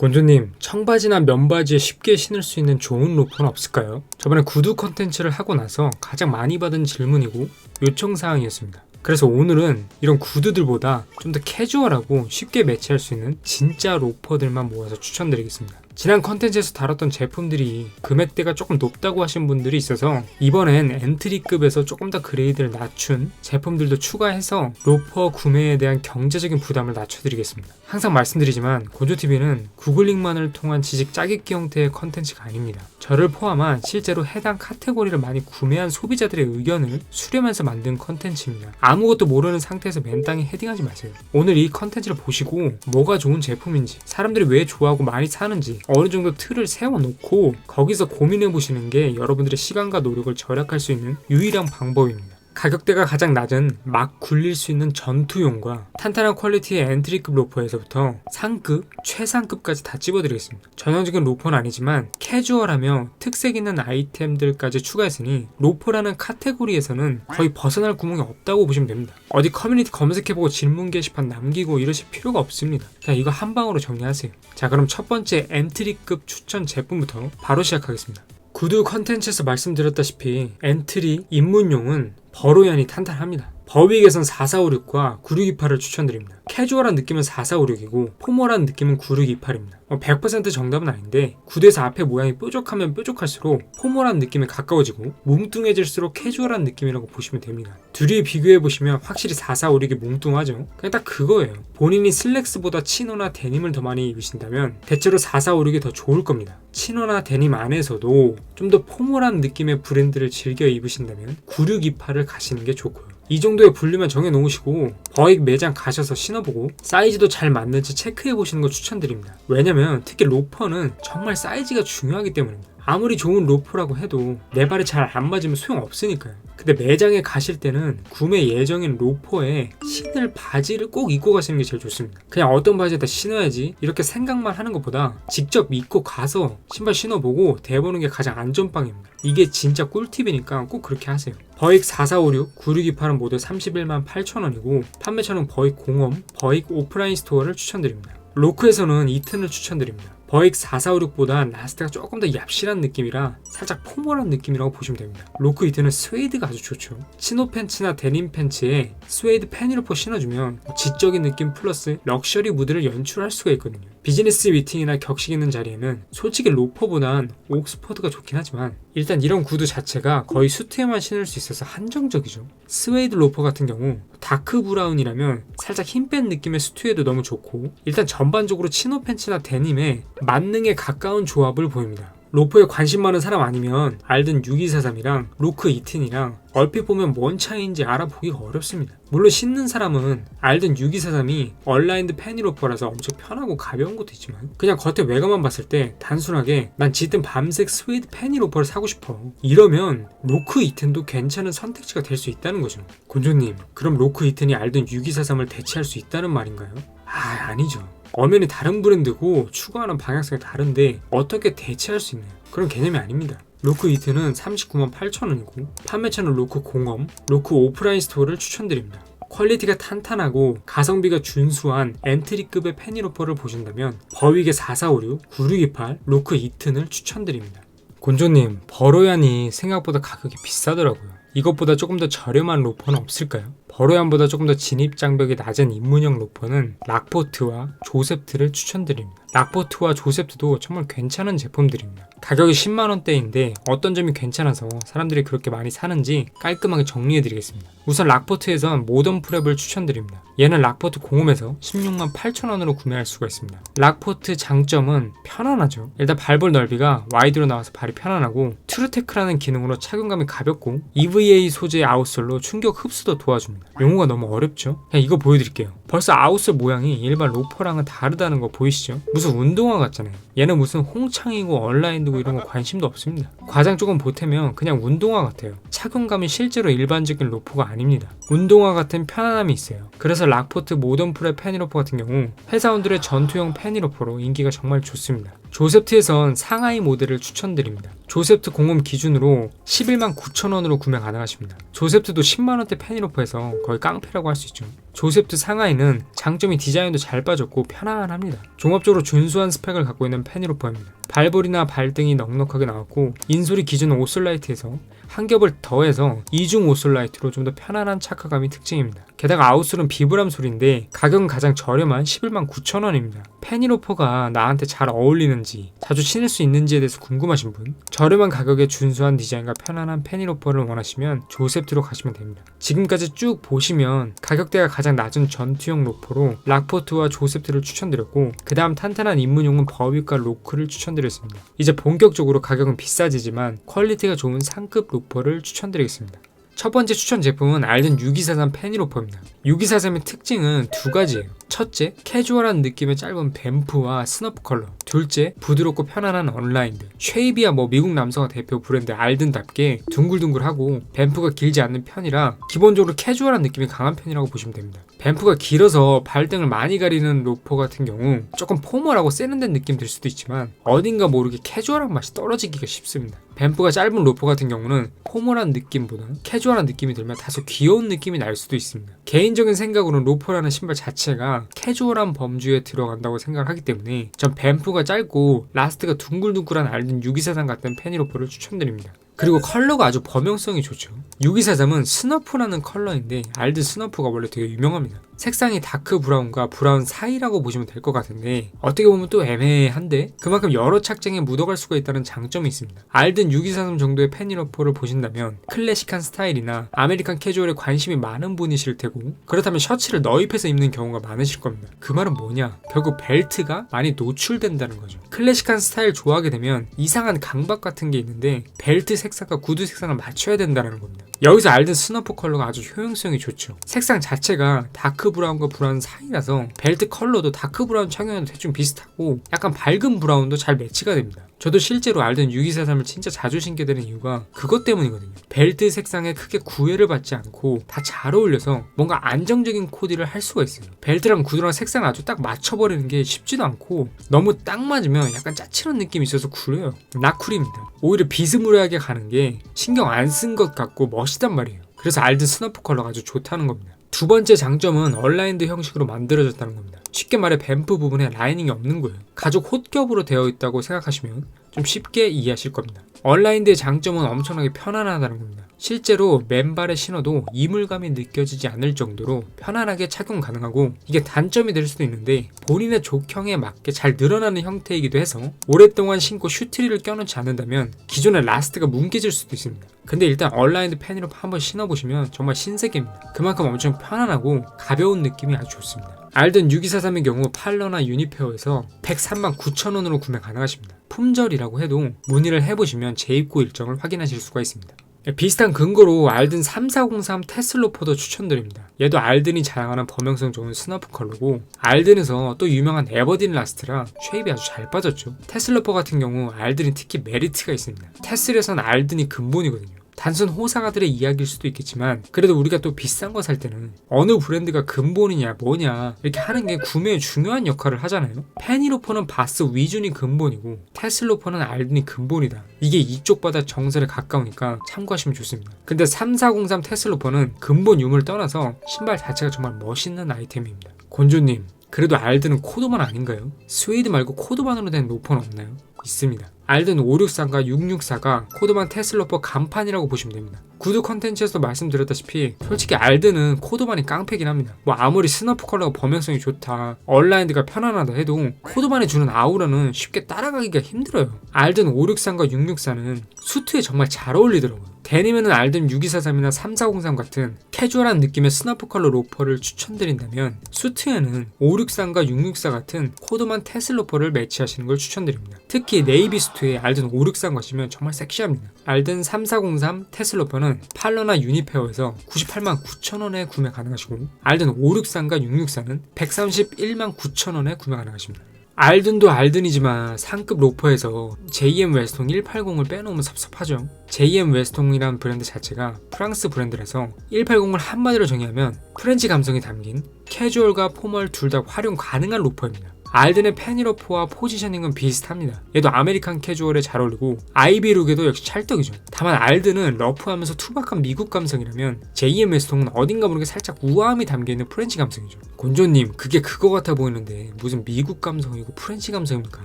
곤조님, 청바지나 면바지에 쉽게 신을 수 있는 좋은 로퍼는 없을까요? 저번에 구두 컨텐츠를 하고 나서 가장 많이 받은 질문이고 요청사항이었습니다. 그래서 오늘은 이런 구두들보다 좀 더 캐주얼하고 쉽게 매치할 수 있는 진짜 로퍼들만 모아서 추천드리겠습니다. 지난 컨텐츠에서 다뤘던 제품들이 금액대가 조금 높다고 하신 분들이 있어서 이번엔 엔트리급에서 조금 더 그레이드를 낮춘 제품들도 추가해서 로퍼 구매에 대한 경제적인 부담을 낮춰드리겠습니다. 항상 말씀드리지만 곤조TV는 구글링만을 통한 지식 짜깁기 형태의 컨텐츠가 아닙니다. 저를 포함한 실제로 해당 카테고리를 많이 구매한 소비자들의 의견을 수렴해서 만든 컨텐츠입니다. 아무것도 모르는 상태에서 맨땅에 헤딩하지 마세요. 오늘 이 컨텐츠를 보시고 뭐가 좋은 제품인지, 사람들이 왜 좋아하고 많이 사는지 어느 정도 틀을 세워놓고 거기서 고민해 보시는 게 여러분들의 시간과 노력을 절약할 수 있는 유일한 방법입니다. 가격대가 가장 낮은 막 굴릴 수 있는 전투용과 탄탄한 퀄리티의 엔트리급 로퍼에서부터 상급, 최상급까지 다 찝어드리겠습니다. 전형적인 로퍼는 아니지만 캐주얼하며 특색 있는 아이템들까지 추가했으니 로퍼라는 카테고리에서는 거의 벗어날 구멍이 없다고 보시면 됩니다. 어디 커뮤니티 검색해보고 질문 게시판 남기고 이러실 필요가 없습니다. 자 이거 한 방으로 정리하세요. 자 그럼 첫 번째 엔트리급 추천 제품부터 바로 시작하겠습니다. 구두 컨텐츠에서 말씀드렸다시피 엔트리 입문용은 버로연이 탄탄합니다. 버윅에선 4456과 9628을 추천드립니다. 캐주얼한 느낌은 4456이고 포멀한 느낌은 9628입니다. 100% 정답은 아닌데 구두에서 앞에 모양이 뾰족하면 뾰족할수록 포멀한 느낌에 가까워지고 뭉뚱해질수록 캐주얼한 느낌이라고 보시면 됩니다. 둘이 비교해 보시면 확실히 4456이 뭉뚱하죠. 그냥 딱 그거예요. 본인이 슬랙스보다 치노나 데님을 더 많이 입으신다면 대체로 4456이 더 좋을 겁니다. 치노나 데님 안에서도 좀 더 포멀한 느낌의 브랜드를 즐겨 입으신다면 9628을 가시는 게 좋고요. 이 정도의 분류만 정해놓으시고 버익 매장 가셔서 신어보고 사이즈도 잘 맞는지 체크해보시는 거 추천드립니다. 왜냐면 특히 로퍼는 정말 사이즈가 중요하기 때문입니다. 아무리 좋은 로퍼라고 해도 내 발에 잘 안 맞으면 소용없으니까요. 근데 매장에 가실 때는 구매 예정인 로퍼에 신을 바지를 꼭 입고 가시는 게 제일 좋습니다. 그냥 어떤 바지에다 신어야지 이렇게 생각만 하는 것보다 직접 입고 가서 신발 신어보고 대보는 게 가장 안전빵입니다. 이게 진짜 꿀팁이니까 꼭 그렇게 하세요. 버익 4456, 9628은 모두 31만 8천원이고 판매처는 버익 공홈, 버익 오프라인 스토어를 추천드립니다. 로크에서는 이튼을 추천드립니다. 버익 4456보다 라스트가 조금 더 얍실한 느낌이라 살짝 포멀한 느낌이라고 보시면 됩니다. 로크 이트는 스웨이드가 아주 좋죠. 치노 팬츠나 데님 팬츠에 스웨이드 패니로퍼 신어주면 지적인 느낌 플러스 럭셔리 무드를 연출할 수가 있거든요. 비즈니스 미팅이나 격식 있는 자리에는 솔직히 로퍼보단 옥스퍼드가 좋긴 하지만 일단 이런 구두 자체가 거의 수트에만 신을 수 있어서 한정적이죠. 스웨이드 로퍼 같은 경우 다크 브라운이라면 살짝 힘 뺀 느낌의 수트에도 너무 좋고 일단 전반적으로 치노 팬츠나 데님에 만능에 가까운 조합을 보입니다. 로프에 관심 많은 사람 아니면 알든 6243이랑 로크 이틴이랑 얼핏 보면 뭔 차이인지 알아보기가 어렵습니다. 물론 신는 사람은 알든 6243이 얼라인드 패니로퍼라서 엄청 편하고 가벼운 것도 있지만 그냥 겉에 외관만 봤을 때 단순하게 난 짙은 밤색 스웨이드 패니로퍼를 사고 싶어. 이러면 로크 이튼도 괜찮은 선택지가 될 수 있다는 거죠. 곤조님, 그럼 로크 이튼이 알든 6243을 대체할 수 있다는 말인가요? 아, 아니죠. 엄연히 다른 브랜드고 추구하는 방향성이 다른데 어떻게 대체할 수 있는 그런 개념이 아닙니다. 로크 이트는 39만 8천원이고 판매처는 로크 공엄, 로크 오프라인 스토어를 추천드립니다. 퀄리티가 탄탄하고 가성비가 준수한 엔트리급의 패니로퍼를 보신다면 버윅의 4456, 9628, 로크 이튼을 추천드립니다. 곤조님, 버로얀이 생각보다 가격이 비싸더라고요. 이것보다 조금 더 저렴한 로퍼는 없을까요? 버로얀보다 조금 더 진입 장벽이 낮은 입문형 로퍼는 락포트와 조셉트를 추천드립니다. 락포트와 조셉트도 정말 괜찮은 제품들입니다. 가격이 10만원대인데 어떤 점이 괜찮아서 사람들이 그렇게 많이 사는지 깔끔하게 정리해드리겠습니다. 우선 락포트에선 모던 프랩을 추천드립니다. 얘는 락포트 공홈에서 16만 8천원으로 구매할 수가 있습니다. 락포트 장점은 편안하죠. 일단 발볼 넓이가 와이드로 나와서 발이 편안하고 트루테크라는 기능으로 착용감이 가볍고 EVA 소재의 아웃솔로 충격 흡수도 도와줍니다. 용어가 너무 어렵죠? 그냥 이거 보여드릴게요. 벌써 아웃솔 모양이 일반 로퍼랑은 다르다는 거 보이시죠? 무슨 운동화 같잖아요. 얘는 무슨 홍창이고 얼라인드고 이런 거 관심도 없습니다. 과장 조금 보태면 그냥 운동화 같아요. 착용감이 실제로 일반적인 로퍼가 아닙니다. 운동화 같은 편안함이 있어요. 그래서 락포트 모던 프레 패니로퍼 같은 경우 회사원들의 전투용 패니로퍼로 인기가 정말 좋습니다. 조셉트에선 상하이 모델을 추천드립니다. 조셉트 공홈 기준으로 11만 9천 원으로 구매 가능하십니다. 조셉트도 10만 원대 펜이로퍼에서 거의 깡패라고 할 수 있죠. 조셉트 상하이는 장점이 디자인도 잘 빠졌고 편안합니다. 종합적으로 준수한 스펙을 갖고 있는 펜이로퍼입니다. 발볼이나 발등이 넉넉하게 나왔고 인솔이 기존 오솔라이트에서 한 겹을 더해서 이중 오솔라이트로 좀 더 편안한 착화감이 특징입니다. 게다가 아웃솔은 비브람 솔인데 가격은 가장 저렴한 11만 9천 원입니다. 페니로퍼가 나한테 잘 어울리는지 자주 신을 수 있는지에 대해서 궁금하신 분 저렴한 가격에 준수한 디자인과 편안한 페니로퍼를 원하시면 조셉트로 가시면 됩니다. 지금까지 쭉 보시면 가격대가 가장 낮은 전투용 로퍼로 락포트와 조셉트를 추천드렸고 그 다음 탄탄한 입문용은 버윅과 로크를 추천드렸습니다. 이제 본격적으로 가격은 비싸지지만 퀄리티가 좋은 상급 로퍼를 추천드리겠습니다. 첫 번째 추천 제품은 알든 6243 페니로퍼입니다. 6243의 특징은 두 가지예요. 첫째, 캐주얼한 느낌의 짧은 뱀프와 스너프 컬러. 둘째, 부드럽고 편안한 언라인드. 쉐이비야 뭐 미국 남성화 대표 브랜드 알든답게 둥글둥글하고 뱀프가 길지 않는 편이라 기본적으로 캐주얼한 느낌이 강한 편이라고 보시면 됩니다. 뱀프가 길어서 발등을 많이 가리는 로퍼 같은 경우 조금 포멀하고 세련된 느낌 들 수도 있지만 어딘가 모르게 캐주얼한 맛이 떨어지기가 쉽습니다. 뱀프가 짧은 로퍼 같은 경우는 포멀한 느낌보다 캐주얼한 느낌이 들면 다소 귀여운 느낌이 날 수도 있습니다. 개인적인 생각으로는 로퍼라는 신발 자체가 캐주얼한 범주에 들어간다고 생각하기 때문에 전 뱀프가 짧고 라스트가 둥글둥글한 알든 6243 같은 페니로퍼를 추천드립니다. 그리고 컬러가 아주 범용성이 좋죠. 6243은 스너프라는 컬러인데 알드 스너프가 원래 되게 유명합니다. 색상이 다크 브라운과 브라운 사이라고 보시면 될 것 같은데 어떻게 보면 또 애매한데 그만큼 여러 착장에 묻어갈 수가 있다는 장점이 있습니다. 알든 6243 정도의 펜이러퍼를 보신다면 클래식한 스타일이나 아메리칸 캐주얼에 관심이 많은 분이실 테고 그렇다면 셔츠를 너입해서 입는 경우가 많으실 겁니다. 그 말은 뭐냐? 결국 벨트가 많이 노출된다는 거죠. 클래식한 스타일 좋아하게 되면 이상한 강박 같은 게 있는데 벨트 색상과 구두 색상을 맞춰야 된다는 겁니다. 여기서 알든 스너프 컬러가 아주 효용성이 좋죠. 색상 자체가 다크 브라운과 브라운 사이라서 벨트 컬러도 다크 브라운 착용해도 대충 비슷하고 약간 밝은 브라운도 잘 매치가 됩니다. 저도 실제로 알든 6243을 진짜 자주 신게 되는 이유가 그것 때문이거든요. 벨트 색상에 크게 구애를 받지 않고 다 잘 어울려서 뭔가 안정적인 코디를 할 수가 있어요. 벨트랑 구두랑 색상을 아주 딱 맞춰버리는 게 쉽지도 않고 너무 딱 맞으면 약간 짜칠한 느낌이 있어서 구려요. 나쿨입니다. 오히려 비스무리하게 가는 게 신경 안 쓴 것 같고 멋있단 말이에요. 그래서 알든 스너프 컬러가 아주 좋다는 겁니다. 두 번째 장점은 얼라인드 형식으로 만들어졌다는 겁니다. 쉽게 말해 뱀프 부분에 라이닝이 없는 거예요. 가죽 홑겹으로 되어 있다고 생각하시면 좀 쉽게 이해하실 겁니다. 얼라인드의 장점은 엄청나게 편안하다는 겁니다. 실제로 맨발에 신어도 이물감이 느껴지지 않을 정도로 편안하게 착용 가능하고 이게 단점이 될 수도 있는데 본인의 족형에 맞게 잘 늘어나는 형태이기도 해서 오랫동안 신고 슈트리를 껴놓지 않는다면 기존의 라스트가 뭉개질 수도 있습니다. 근데 일단 얼라인드 팬으로 한번 신어보시면 정말 신세계입니다. 그만큼 엄청 편안하고 가벼운 느낌이 아주 좋습니다. 알든 6243의 경우 팔러나 유니페어에서 103만 9천원으로 구매 가능하십니다. 품절이라고 해도 문의를 해보시면 재입고 일정을 확인하실 수가 있습니다. 비슷한 근거로 알든 3403 테슬로퍼도 추천드립니다. 얘도 알든이 자랑하는 범용성 좋은 스너프 컬러고 알든에서 또 유명한 에버딘 라스트라 쉐입이 아주 잘 빠졌죠. 테슬로퍼 같은 경우 알든이 특히 메리트가 있습니다. 테슬에선 알든이 근본이거든요. 단순 호사가들의 이야기일 수도 있겠지만 그래도 우리가 또 비싼 거 살 때는 어느 브랜드가 근본이냐 뭐냐 이렇게 하는 게 구매에 중요한 역할을 하잖아요 페니로퍼는 바스 위준이 근본이고 테슬로퍼는 알든이 근본이다 이게 이쪽 바다 정설에 가까우니까 참고하시면 좋습니다 근데 3403 테슬로퍼는 근본 유무를 떠나서 신발 자체가 정말 멋있는 아이템입니다 곤조님 그래도 알드는 코드만 아닌가요? 스웨이드 말고 코드만으로 된 로퍼는 없나요? 있습니다. 알든 564가 664가 코드만 테슬로퍼 간판이라고 보시면 됩니다. 구두 컨텐츠에서 말씀드렸다시피 솔직히 알드는 코드만이 깡패긴 합니다. 뭐 아무리 스너프 컬러가 범용성이 좋다, 얼라인드가 편안하다 해도 코드만이 주는 아우라는 쉽게 따라가기가 힘들어요. 알든 563과 664는 수트에 정말 잘 어울리더라고요. 데님에는 알든 6243이나 3403 같은 캐주얼한 느낌의 스너프 컬러 로퍼를 추천드린다면 수트에는 563과 664 같은 코드만 테슬 로퍼를 매치하시는 걸 추천드립니다. 특히 네이비 수트에 알든 563 가시면 정말 섹시합니다. 알든 3403 테슬 로퍼는 팔러나 유니페어에서 98만 9천원에 구매 가능하시고 알든 563과 664는 131만 9천원에 구매 가능하십니다. 알든도 알든이지만 상급 로퍼에서 JM 웨스통 180을 빼놓으면 섭섭하죠. JM 웨스통이란 브랜드 자체가 프랑스 브랜드라서 180을 한마디로 정의하면 프렌치 감성이 담긴 캐주얼과 포멀 둘 다 활용 가능한 로퍼입니다. 알든의 패니러포와 포지셔닝은 비슷합니다. 얘도 아메리칸 캐주얼에 잘 어울리고 아이비 룩에도 역시 찰떡이죠. 다만 알든은 러프하면서 투박한 미국 감성이라면 JM 웨스통은 어딘가 모르게 살짝 우아함이 담겨있는 프렌치 감성이죠. 곤조님 그게 그거 같아 보이는데 무슨 미국 감성이고 프렌치 감성입니까?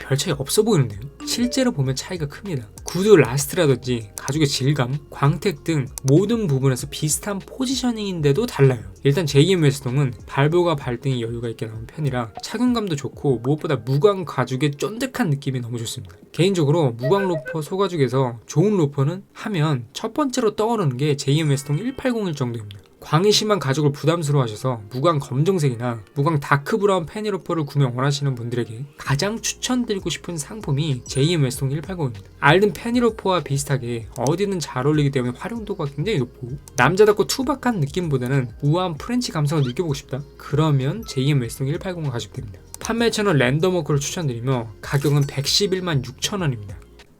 별 차이 없어 보이는데요. 실제로 보면 차이가 큽니다. 구두 라스트라든지 가죽의 질감, 광택 등 모든 부분에서 비슷한 포지셔닝인데도 달라요. 일단 JM 웨스동은 발볼과 발등이 여유가 있게 나온 편이라 착용감도 좋고 무엇보다 무광 가죽의 쫀득한 느낌이 너무 좋습니다. 개인적으로 무광 로퍼 소가죽에서 좋은 로퍼는 하면 첫 번째로 떠오르는 게 JM 웨스동 1801 정도입니다. 심한 가죽을 부담스러워하셔서 무광 검정색이나 무광 다크 브라운 패니로퍼를 구매 원하시는 분들에게 가장 추천드리고 싶은 상품이 JM 웨스통 180입니다. 알든 패니로퍼와 비슷하게 어디든 잘 어울리기 때문에 활용도가 굉장히 높고 남자답고 투박한 느낌보다는 우아한 프렌치 감성을 느껴보고 싶다? 그러면 JM 웨스통 180을 가시면 됩니다. 판매 채널 랜덤워크를 추천드리며 가격은 111만 6천원입니다.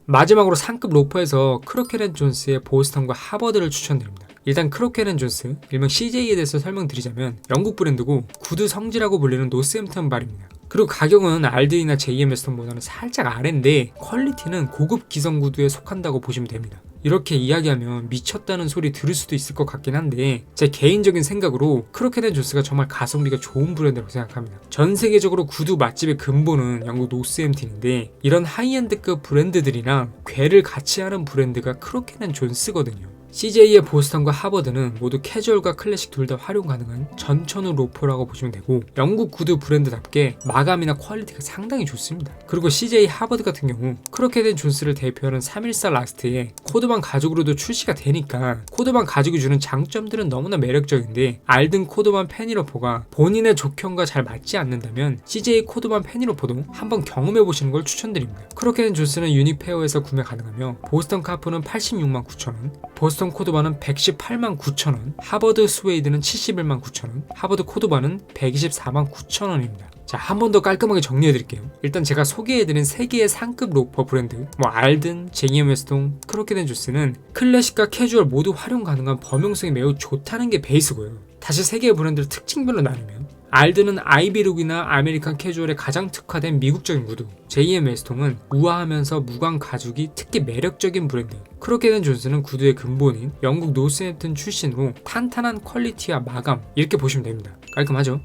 마지막으로 상급 로퍼에서 크로켓 존스의 보스턴과 하버드를 추천드립니다. 일단 크로켓 존스, 일명 CJ에 대해서 설명드리자면 영국 브랜드고 구두 성지라고 불리는 노스햄튼 발입니다. 그리고 가격은 알드이나 JM 웨스턴보다는 살짝 아래인데 퀄리티는 고급 기성 구두에 속한다고 보시면 됩니다. 이렇게 이야기하면 미쳤다는 소리 들을 수도 있을 것 같긴 한데 제 개인적인 생각으로 크로켓 존스가 정말 가성비가 좋은 브랜드라고 생각합니다. 전 세계적으로 구두 맛집의 근본은 영국 노스햄튼인데 이런 하이엔드급 브랜드들이랑 괴를 같이 하는 브랜드가 크로켓 존스거든요. CJ의 보스턴과 하버드는 모두 캐주얼과 클래식 둘 다 활용 가능한 전천후 로퍼라고 보시면 되고 영국 구두 브랜드답게 마감이나 퀄리티가 상당히 좋습니다. 그리고 CJ 하버드 같은 경우 크로켓 존스를 대표하는 314 라스트에 코드반 가죽으로도 출시가 되니까 코드반 가죽이 주는 장점들은 너무나 매력적인데 알든 코드반 패니러포가 본인의 족형과 잘 맞지 않는다면 CJ 코드반 패니러포도 한번 경험해 보시는 걸 추천드립니다. 크로켓 존스는 유니페어에서 구매 가능하며 보스턴 카프는 86만 9천 원, 보스턴 코드반은 118만 9천원, 하버드 스웨이드는 71만 9천원, 하버드 코드반은 124만 9천원입니다. 자, 한 번 더 깔끔하게 정리해 드릴게요. 일단 제가 소개해 드린 세 개의 상급 로퍼 브랜드, 뭐 알든, 제이엠 웨스통, 크로켓 주스는 클래식과 캐주얼 모두 활용 가능한 범용성이 매우 좋다는 게 베이스고요. 다시 세 개의 브랜드를 특징별로 나누면 알드는 아이비룩이나 아메리칸 캐주얼에 가장 특화된 미국적인 구두 JM 웨스통은 우아하면서 무광 가죽이 특히 매력적인 브랜드 크로켓 존스는 구두의 근본인 영국 노스햄튼 출신으로 탄탄한 퀄리티와 마감 이렇게 보시면 됩니다 깔끔하죠?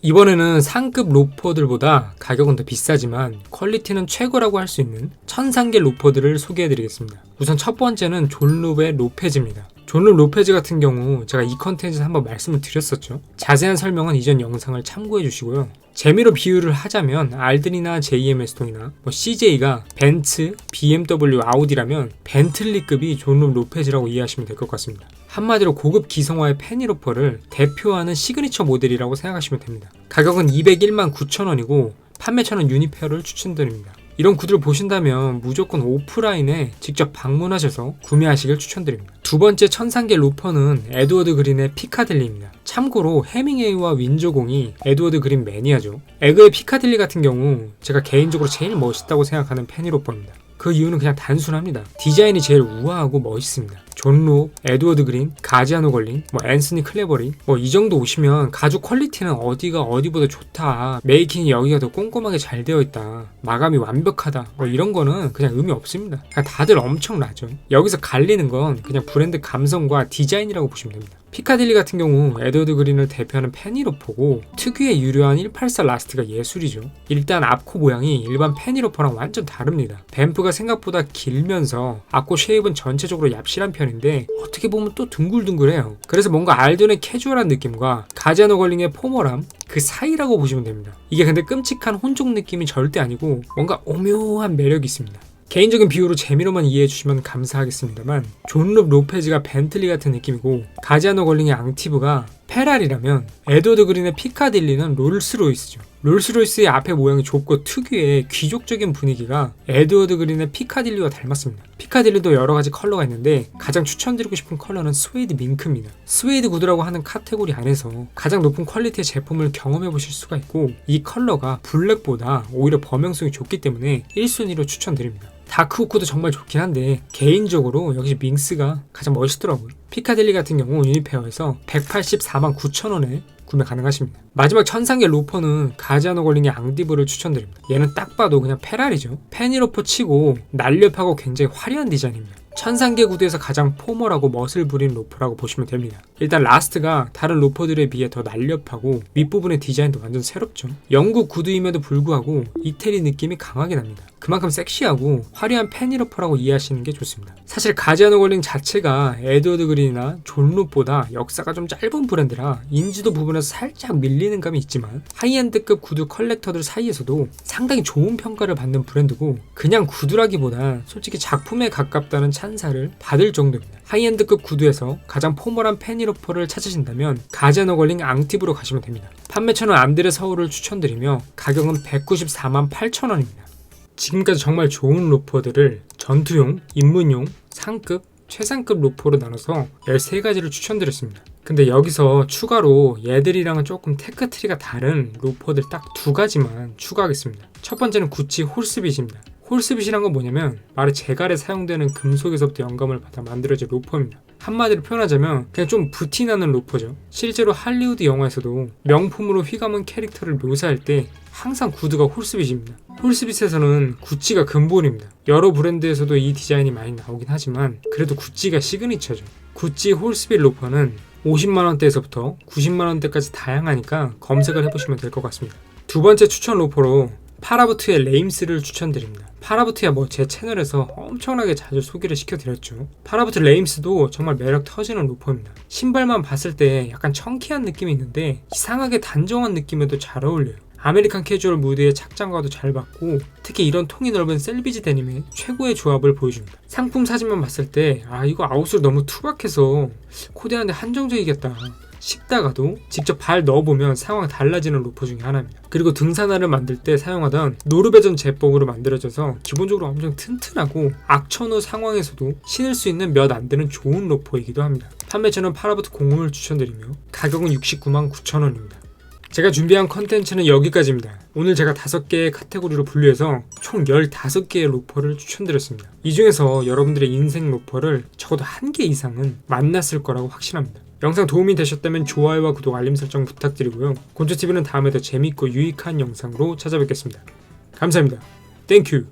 이번에는 상급 로퍼들보다 가격은 더 비싸지만 퀄리티는 최고라고 할 수 있는 천상계 로퍼들을 소개해드리겠습니다. 우선 첫 번째는 존 롭의 로페즈입니다. 존롭 로페즈 같은 경우 제가 이 컨텐츠에서 한번 말씀을 드렸었죠. 자세한 설명은 이전 영상을 참고해 주시고요. 재미로 비유를 하자면 알든이나 JM 웨스통이나 뭐 CJ가 벤츠, BMW, 아우디라면 벤틀리급이 존롭 로페즈라고 이해하시면 될 것 같습니다. 한마디로 고급 기성화의 페니로퍼를 대표하는 시그니처 모델이라고 생각하시면 됩니다. 가격은 201만 9천원이고 판매처는 유니페어를 추천드립니다. 이런 구두를 보신다면 무조건 오프라인에 직접 방문하셔서 구매하시길 추천드립니다. 두 번째 천상계 로퍼는 에드워드 그린의 피카딜리입니다. 참고로 해밍웨이와 윈조공이 에드워드 그린 매니아죠. 에그의 피카딜리 같은 경우 제가 개인적으로 제일 멋있다고 생각하는 페니로퍼입니다. 그 이유는 그냥 단순합니다. 디자인이 제일 우아하고 멋있습니다. 존로, 에드워드 그린, 가지아노 걸린, 뭐 앤스니 클레버리 뭐 이 정도 오시면 가죽 퀄리티는 어디가 어디보다 좋다. 메이킹이 여기가 더 꼼꼼하게 잘 되어 있다. 마감이 완벽하다. 뭐 이런 거는 그냥 의미 없습니다. 그냥 다들 엄청나죠. 여기서 갈리는 건 그냥 브랜드 감성과 디자인이라고 보시면 됩니다. 피카딜리 같은 경우 에드워드 그린을 대표하는 페니로퍼고 특유의 유려한 184 라스트가 예술이죠. 일단 앞코 모양이 일반 페니로퍼랑 완전 다릅니다. 뱀프가 생각보다 길면서 앞코 쉐입은 전체적으로 얍실한 편인데 어떻게 보면 또 둥글둥글해요. 그래서 뭔가 알든의 캐주얼한 느낌과 가지아노 걸링의 포멀함 그 사이라고 보시면 됩니다. 이게 근데 끔찍한 혼종 느낌이 절대 아니고 뭔가 오묘한 매력이 있습니다. 개인적인 비유로 재미로만 이해해 주시면 감사하겠습니다만 존롭 로페즈가 벤틀리 같은 느낌이고 가지아노 걸링의 앙티브가 페라리라면 에드워드 그린의 피카딜리는 롤스로이스죠. 롤스로이스의 앞에 모양이 좁고 특유의 귀족적인 분위기가 에드워드 그린의 피카딜리와 닮았습니다. 피카딜리도 여러 가지 컬러가 있는데 가장 추천드리고 싶은 컬러는 스웨이드 밍크입니다. 스웨이드 구두라고 하는 카테고리 안에서 가장 높은 퀄리티의 제품을 경험해 보실 수가 있고 이 컬러가 블랙보다 오히려 범용성이 좋기 때문에 1순위로 추천드립니다. 다크호크도 정말 좋긴 한데 개인적으로 역시 밍스가 가장 멋있더라고요. 피카딜리 같은 경우 유니페어에서 184만 9천 원에 구매 가능하십니다. 마지막 천상계 로퍼는 가지아노 걸링의 앙디브를 추천드립니다. 얘는 딱 봐도 그냥 페라리죠. 페니로퍼 치고 날렵하고 굉장히 화려한 디자인입니다. 천상계 구두에서 가장 포멀하고 멋을 부린 로퍼라고 보시면 됩니다. 일단 라스트가 다른 로퍼들에 비해 더 날렵하고 윗부분의 디자인도 완전 새롭죠. 영국 구두임에도 불구하고 이태리 느낌이 강하게 납니다. 그만큼 섹시하고 화려한 페니로퍼라고 이해하시는 게 좋습니다. 사실 가지아노 걸링 자체가 에드워드 그린이나 존 롯보다 역사가 좀 짧은 브랜드라 인지도 부분에서 살짝 밀리는 감이 있지만 하이엔드급 구두 컬렉터들 사이에서도 상당히 좋은 평가를 받는 브랜드고 그냥 구두라기보다 솔직히 작품에 가깝다는 찬 사를 받을 정도입니다. 하이엔드급 구두에서 가장 포멀한 페니로퍼를 찾으신다면 가지아노 걸링 앙티브로 가시면 됩니다. 판매처는 안드레 서울을 추천드리며 가격은 194만 8천 원입니다. 지금까지 정말 좋은 로퍼들을 전투용, 입문용, 상급, 최상급 로퍼로 나눠서 13가지를 추천드렸습니다. 근데 여기서 추가로 얘들이랑은 조금 테크트리가 다른 로퍼들 딱 두 가지만 추가하겠습니다. 첫 번째는 구찌 홀스빗입니다. 홀스빗이란 건 뭐냐면 말의 제갈에 사용되는 금속에서부터 영감을 받아 만들어진 로퍼입니다. 한마디로 표현하자면 그냥 좀 부티나는 로퍼죠. 실제로 할리우드 영화에서도 명품으로 휘감은 캐릭터를 묘사할 때 항상 구두가 홀스빗입니다. 홀스빗에서는 구찌가 근본입니다. 여러 브랜드에서도 이 디자인이 많이 나오긴 하지만 그래도 구찌가 시그니처죠. 구찌 홀스빗 로퍼는 50만원대에서부터 90만원대까지 다양하니까 검색을 해보시면 될 것 같습니다. 두 번째 추천 로퍼로 파라부트의 레임스를 추천드립니다. 파라부트야 뭐 제 채널에서 엄청나게 자주 소개를 시켜드렸죠. 파라부트 레임스도 정말 매력 터지는 로퍼입니다. 신발만 봤을 때 약간 청키한 느낌이 있는데 이상하게 단정한 느낌에도 잘 어울려요. 아메리칸 캐주얼 무드의 착장과도 잘 받고 특히 이런 통이 넓은 셀비지 데님의 최고의 조합을 보여줍니다. 상품 사진만 봤을 때 아 이거 아웃을 너무 투박해서 코디하는데 한정적이겠다 싶다가도 직접 발 넣어보면 상황 달라지는 로퍼 중에 하나입니다. 그리고 등산화를 만들 때 사용하던 노르베전 제법으로 만들어져서 기본적으로 엄청 튼튼하고 악천후 상황에서도 신을 수 있는 몇 안 되는 좋은 로퍼이기도 합니다. 판매처는 파라부트 공홈을 추천드리며 가격은 69만 9천 원입니다. 제가 준비한 컨텐츠는 여기까지입니다. 오늘 제가 5개의 카테고리로 분류해서 총 15개의 로퍼를 추천드렸습니다. 이 중에서 여러분들의 인생 로퍼를 적어도 한 개 이상은 만났을 거라고 확신합니다. 영상 도움이 되셨다면 좋아요와 구독 알림 설정 부탁드리고요. 곤조TV는 다음에 더 재밌고 유익한 영상으로 찾아뵙겠습니다. 감사합니다. 땡큐